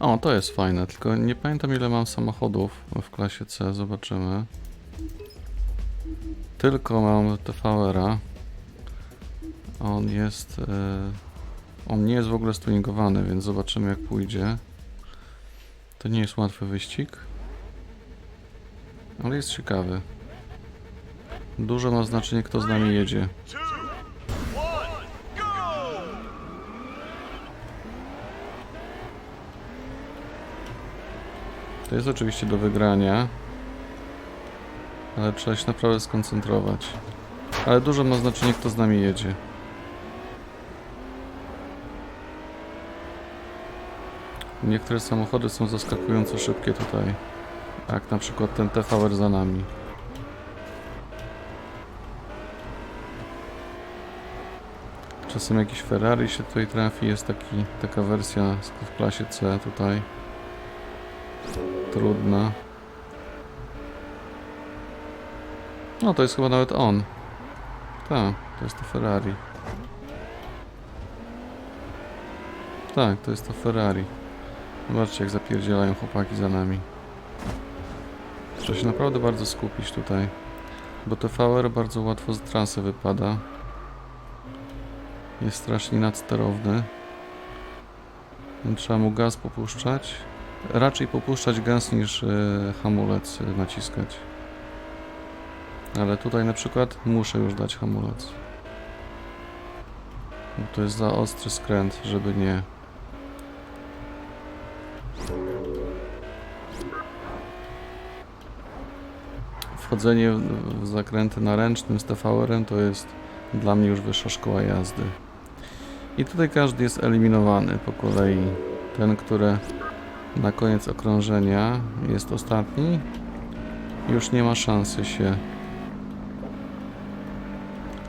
O, to jest fajne, tylko nie pamiętam ile mam samochodów w klasie C, zobaczymy. Tylko mam TVR-a. On jest... e, On nie jest w ogóle stuningowany, więc zobaczymy jak pójdzie. To nie jest łatwy wyścig. Ale jest ciekawy. Dużo ma znaczenie kto z nami jedzie. To jest oczywiście do wygrania. Ale trzeba się naprawdę skoncentrować. Ale dużo ma znaczenie kto z nami jedzie. Niektóre samochody są zaskakująco szybkie tutaj. Jak na przykład ten TVR za nami. Czasem jakiś Ferrari się tutaj trafi. Jest taki, taka wersja w klasie C tutaj. Trudna. No to jest chyba nawet on. Tak, to jest to Ferrari. Tak, to jest to Ferrari. Zobaczcie jak zapierdzielają chłopaki za nami. Trzeba się naprawdę bardzo skupić tutaj. Bo TVR bardzo łatwo z trasy wypada. Jest strasznie nadsterowny. Trzeba mu gaz popuszczać. Raczej popuszczać gaz niż e, hamulec e, naciskać. Ale tutaj na przykład muszę już dać hamulec. To jest za ostry skręt, żeby nie. Wchodzenie w zakręty na ręcznym z TVR-em to jest dla mnie już wyższa szkoła jazdy. I tutaj każdy jest eliminowany po kolei. Ten, który na koniec okrążenia jest ostatni, już nie ma szansy się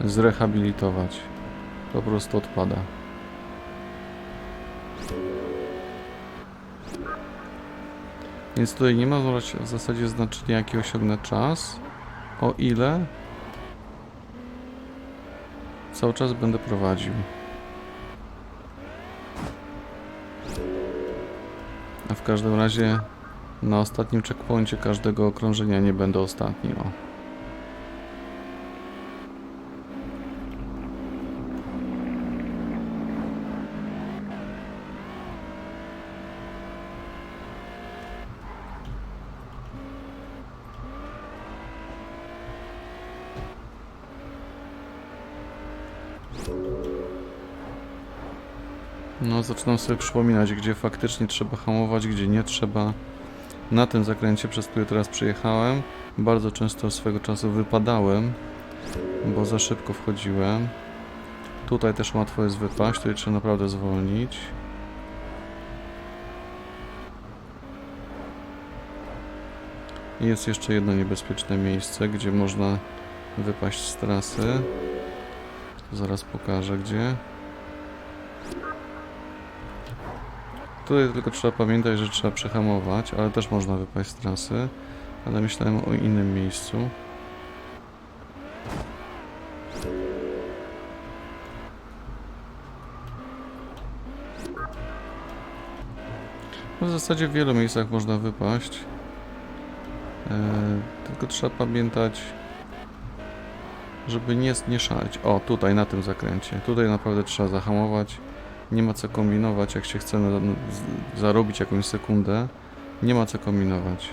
zrehabilitować. Po prostu odpada. Więc tutaj nie ma w zasadzie znaczenia jaki osiągnę czas, o ile cały czas będę prowadził. W każdym razie na ostatnim checkpoincie każdego okrążenia nie będę ostatni. O. No, zaczynam sobie przypominać, gdzie faktycznie trzeba hamować, gdzie nie trzeba. Na tym zakręcie, przez który teraz przyjechałem, bardzo często swego czasu wypadałem, bo za szybko wchodziłem. Tutaj też łatwo jest wypaść, tutaj trzeba naprawdę zwolnić. Jest jeszcze jedno niebezpieczne miejsce, gdzie można wypaść z trasy. Zaraz pokażę gdzie. Tutaj tylko trzeba pamiętać, że trzeba przehamować, ale też można wypaść z trasy. Ale myślałem o innym miejscu. No w zasadzie w wielu miejscach można wypaść. E, tylko trzeba pamiętać, żeby nie, nie szaleć. O, tutaj na tym zakręcie. Tutaj naprawdę trzeba zahamować. Nie ma co kombinować, jak się chce na, z- zarobić jakąś sekundę. Nie ma co kombinować.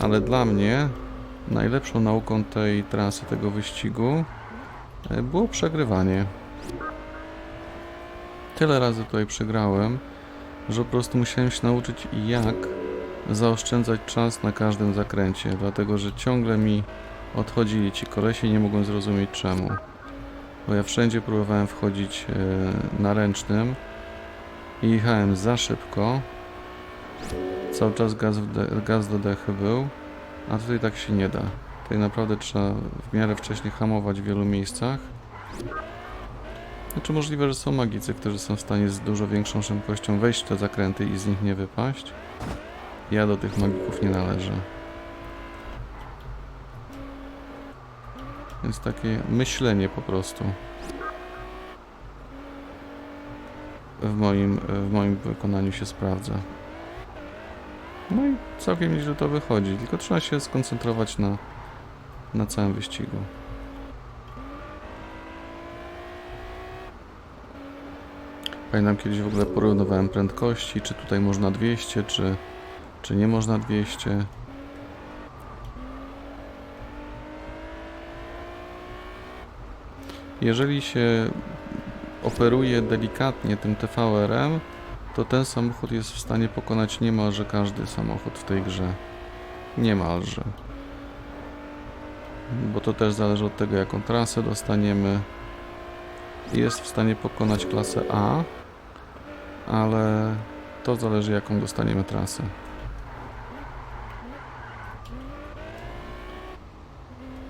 Ale dla mnie najlepszą nauką tej trasy, tego wyścigu e, było przegrywanie. Tyle razy tutaj przegrałem, że po prostu musiałem się nauczyć jak zaoszczędzać czas na każdym zakręcie, dlatego że ciągle mi odchodzili ci kolesie i nie mogłem zrozumieć czemu. Bo ja wszędzie próbowałem wchodzić e, na ręcznym i jechałem za szybko. Cały czas gaz, gaz do dechy był, a tutaj tak się nie da. Tutaj naprawdę trzeba w miarę wcześnie hamować w wielu miejscach. Znaczy możliwe, że są magicy, którzy są w stanie z dużo większą szybkością wejść w te zakręty i z nich nie wypaść. Ja do tych magików nie należę. Więc takie myślenie po prostu. W moim, w moim wykonaniu się sprawdza. No i całkiem nieźle to wychodzi, tylko trzeba się skoncentrować na, na całym wyścigu. Pamiętam kiedyś w ogóle porównywałem prędkości, czy tutaj można 200, czy, czy nie można 200. Jeżeli się operuje delikatnie tym TVR-em, to ten samochód jest w stanie pokonać niemalże każdy samochód w tej grze. Niemalże. Bo to też zależy od tego, jaką trasę dostaniemy. Jest w stanie pokonać klasę A, ale to zależy, jaką dostaniemy trasę.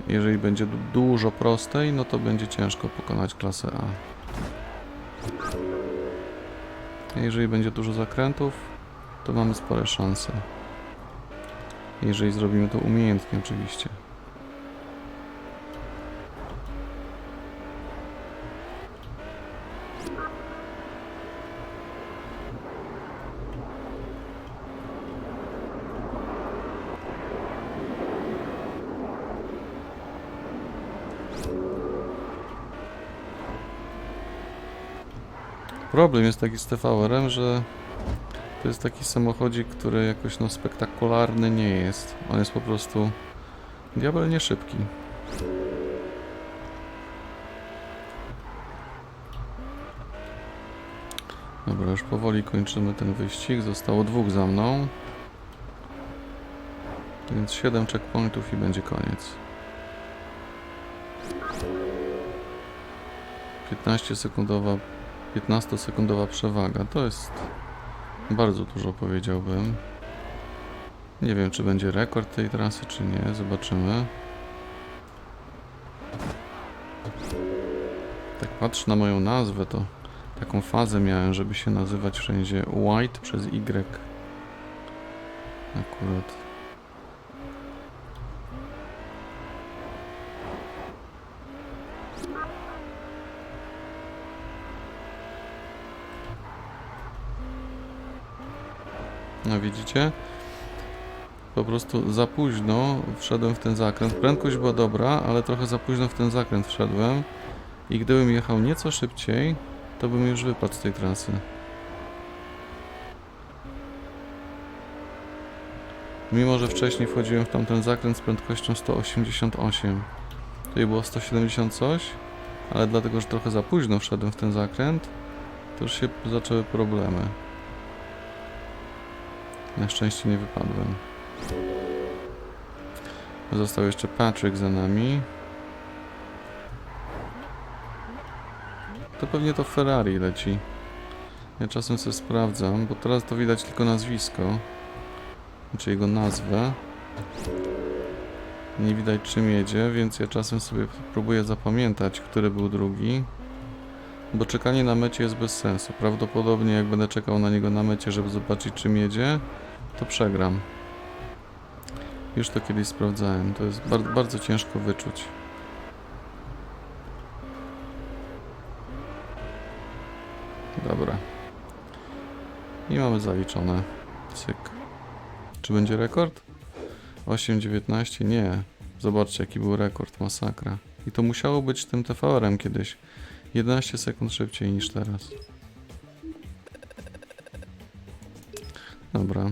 Jeżeli będzie du- dużo prostej, no to będzie ciężko pokonać klasę A. Jeżeli będzie dużo zakrętów, to mamy spore szanse. Jeżeli zrobimy to umiejętnie, oczywiście. Problem jest taki z TVR-em, że to jest taki samochodzik, który jakoś no spektakularny nie jest. On jest po prostu diabelnie szybki. Dobra, już powoli kończymy ten wyścig. Zostało dwóch za mną. Więc 7 checkpointów i będzie koniec. 15 sekundowa 15-sekundowa przewaga. To jest bardzo dużo, powiedziałbym. Nie wiem, czy będzie rekord tej trasy, czy nie. Zobaczymy. Tak patrzę na moją nazwę, to taką fazę miałem, żeby się nazywać wszędzie White przez Y. Akurat. No widzicie? Po prostu za późno wszedłem w ten zakręt. Prędkość była dobra, ale trochę za późno w ten zakręt wszedłem. I gdybym jechał nieco szybciej, to bym już wypadł z tej trasy. Mimo, że wcześniej wchodziłem w tamten zakręt z prędkością 188. Tutaj było 170 coś, ale dlatego, że trochę za późno wszedłem w ten zakręt, to już się zaczęły problemy. Na szczęście nie wypadłem. Został jeszcze Patrick za nami. To pewnie to Ferrari leci. Ja czasem sobie sprawdzam, bo teraz to widać tylko nazwisko. Znaczy jego nazwę. Nie widać czym jedzie, więc ja czasem sobie próbuję zapamiętać, który był drugi. Bo czekanie na mecie jest bez sensu. Prawdopodobnie jak będę czekał na niego na mecie, żeby zobaczyć czym jedzie, to przegram. Już to kiedyś sprawdzałem. To jest bardzo, bardzo ciężko wyczuć. Dobra. I mamy zaliczone. Cyk. Czy będzie rekord? 8.19? Nie. Zobaczcie jaki był rekord. Masakra. I to musiało być tym TVR-em kiedyś. 11 sekund szybciej niż teraz. Dobra.